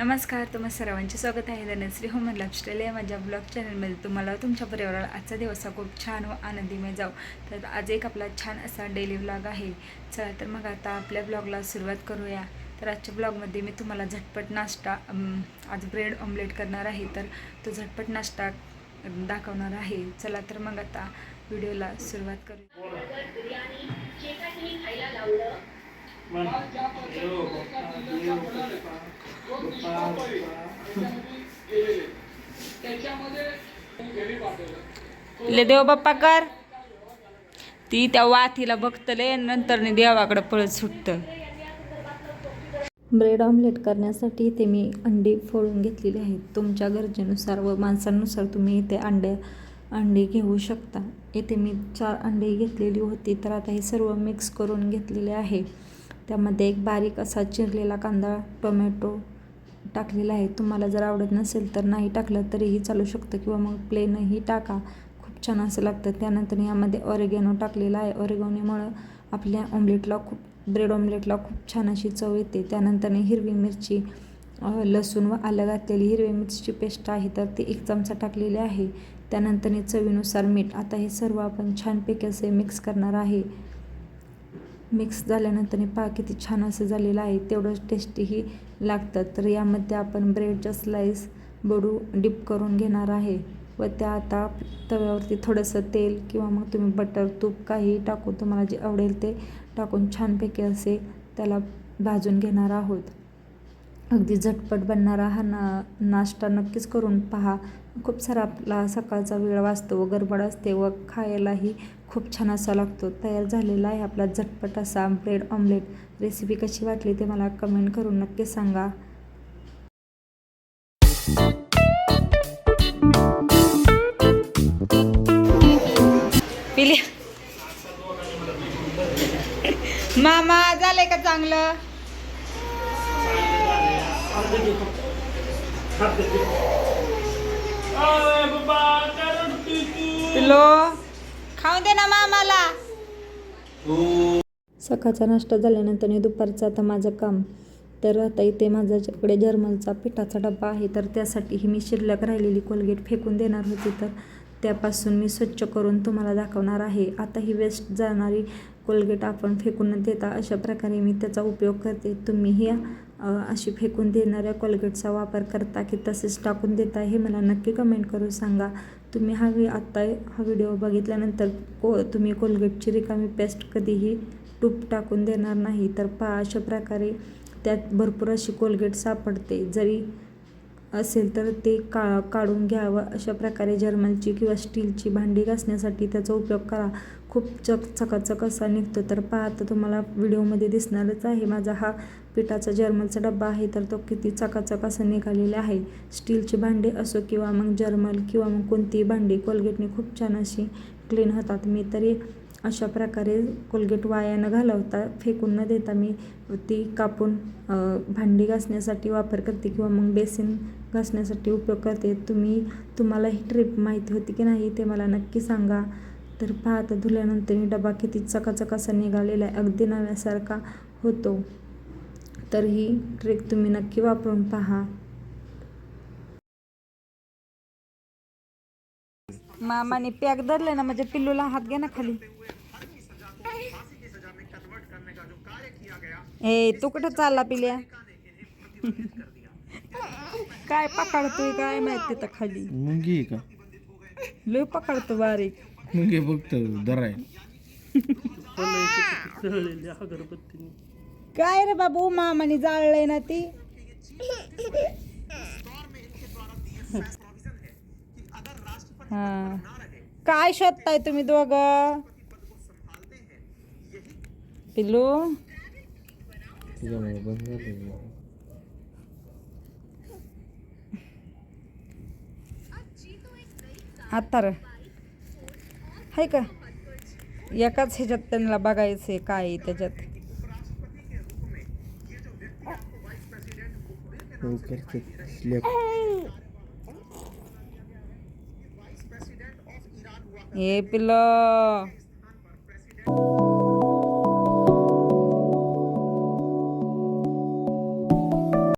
नमस्कार तुम्हा सर्वांचे स्वागत आहे. धनश्री होमन लाईफस्टाईल या माझ्या ब्लॉग चॅनलमध्ये तुम्हाला तुमच्या परिवाराला आजचा दिवस हा खूप छान व आनंदीमय जाऊ तर आज एक आपला छान असा डेली ब्लॉग आहे. चला तर मग आता आपल्या ब्लॉगला सुरुवात करूया. तर आजच्या ब्लॉगमध्ये मी तुम्हाला झटपट नाश्ता आज ब्रेड ऑमलेट करणार आहे. तर तो झटपट नाश्ता दाखवणार आहे. चला तर मग आता व्हिडिओला सुरुवात करूया. ले देव बाप्पा कर. ती त्या वाथीला बघतले नंतर देवाकडे पळत सुटतं. ब्रेड ऑमलेट करण्यासाठी इथे मी अंडी फोडून घेतलेली आहेत. तुमच्या गरजेनुसार व माणसांनुसार तुम्ही इथे अंडे अंडी घेऊ शकता. इथे मी चार अंडी घेतलेली होती तर आता हे सर्व मिक्स करून घेतलेले आहे. त्यामध्ये एक बारीक असा चिरलेला कांदा टोमॅटो टाकलेला आहे. तुम्हाला जर आवडत नसेल तर नाही टाकलं तरीही चालू शकतं किंवा मग प्लेनही टाका. खूप छान असं लागतं. त्यानंतर यामध्ये ऑरेगॅनो टाकलेला आहे. ऑरेगॅनोमुळं आपल्या ऑमलेटला खूप ब्रेड ऑमलेटला खूप छान अशी चव येते. त्यानंतर हिरवी मिरची लसूण व आलं घातलेली हिरवी मिरचीची पेस्ट आहे तर ती एक चमचा टाकलेली आहे. त्यानंतर चवीनुसार मीठ. आता हे सर्व आपण छानपैकी असे मिक्स करणार आहे. मिक्स झाल्यानंतर पहा किती छान असं झालेलं आहे. तेवढंच टेस्टीही लागतात. तर यामध्ये आपण ब्रेडच्या स्लाईस बडू डिप करून घेणार आहे व त्या आता तव्यावरती थोडंसं तेल किंवा मग तुम्ही बटर तूप काही टाकून तुम्हाला जे आवडेल ते टाकून छानपैकी असे त्याला भाजून घेणार आहोत. अगदी झटपट बनणारा हा ना नाश्ता नक्कीच करून पहा. खूप सारा आपला सकाळचा वेळ वाचतो व गडबड असते व खायलाही खूप छान असा लागतो. तयार झालेला आहे आपला झटपट असा ब्रेड ऑमलेट. रेसिपी कशी वाटली ते मला कमेंट करून नक्की सांगा. मामा झालंय का चांगलं? पिलो खाऊ दे ना मामाला. सकाळचा नाश्ता झाल्यानंतर दुपारचं आता माझं काम. तर आता इथे माझ्याकडे जर्मलचा पिठाचा डब्बा आहे तर त्यासाठी मी शिल्लक राहिलेली कोलगेट फेकून देणार होती. तर त्यापासून मी स्वच्छ करून तुम्हाला दाखवणार आहे. आता ही वेस्ट जाणारी कोलगेट आपण फेकून देता अशा प्रकारे मी त्याचा उपयोग करते. तुम्हीही अशी फेकून देणाऱ्या कोलगेटचा वापर करता की तसेच टाकून देता हे मला नक्की कमेंट करून सांगा. तुम्ही हा वि आत्ता हा व्हिडिओ बघितल्यानंतर को तुम्ही कोलगेटची रिकामी पेस्ट कधीही टूप टाकून देणार नाही. तर पहा अशा प्रकारे त्यात भरपूर अशी कोलगेट सापडते. जरी असेल तर ते का काढून घ्यावं. अशा प्रकारे जर्मलची किंवा स्टीलची भांडी घासण्यासाठी त्याचा उपयोग करा. खूप चक चकाचक असा निघतो. तर पहा आता तुम्हाला व्हिडिओमध्ये दिसणारच आहे. माझा हा पिठाचा जर्मलचा डब्बा आहे तर तो किती चकाचक असा निघालेला आहे. स्टीलची भांडी असो किंवा मग जर्मल किंवा मग कोणतीही भांडी कोलगेटने खूप छान अशी क्लीन होतात. मी तरी अशा प्रकारे कोलगेट वाया न घालवता फेकून न देता मी ती कापून भांडी घासण्यासाठी वापर करते किंवा मग बेसिन घासण्यासाठी उपयोग करते. तुम्ही तुम्हाला ही ट्रिप माहिती होती की नाही ते मला नक्की सांगा. तर पाहता धुल्यानंतर मी डबा किती चकाचक असा निघालेला आहे अगदी नव्यासारखा होतो. तर ही ट्रिक तुम्ही नक्की वापरून पहा. मामाने पॅक धरले ना म्हणजे पिल्लूला हात घ्या ना खाली. ए तू कुठं चालला पिल्या? काय पकडतोय काय माहिती तर खाली? मुंगी का? लय पकडतो बारीक. मुंगी फक्त दराय काय रे बाबू मामाने जाळलंय ना ती? हा. काय शोधताय तुम्ही दोघ? पिल्लू? आता र. हाय का? एकाच ह्याच्यात त्यांना बघायचंय काय त्याच्यात. ఏపీలో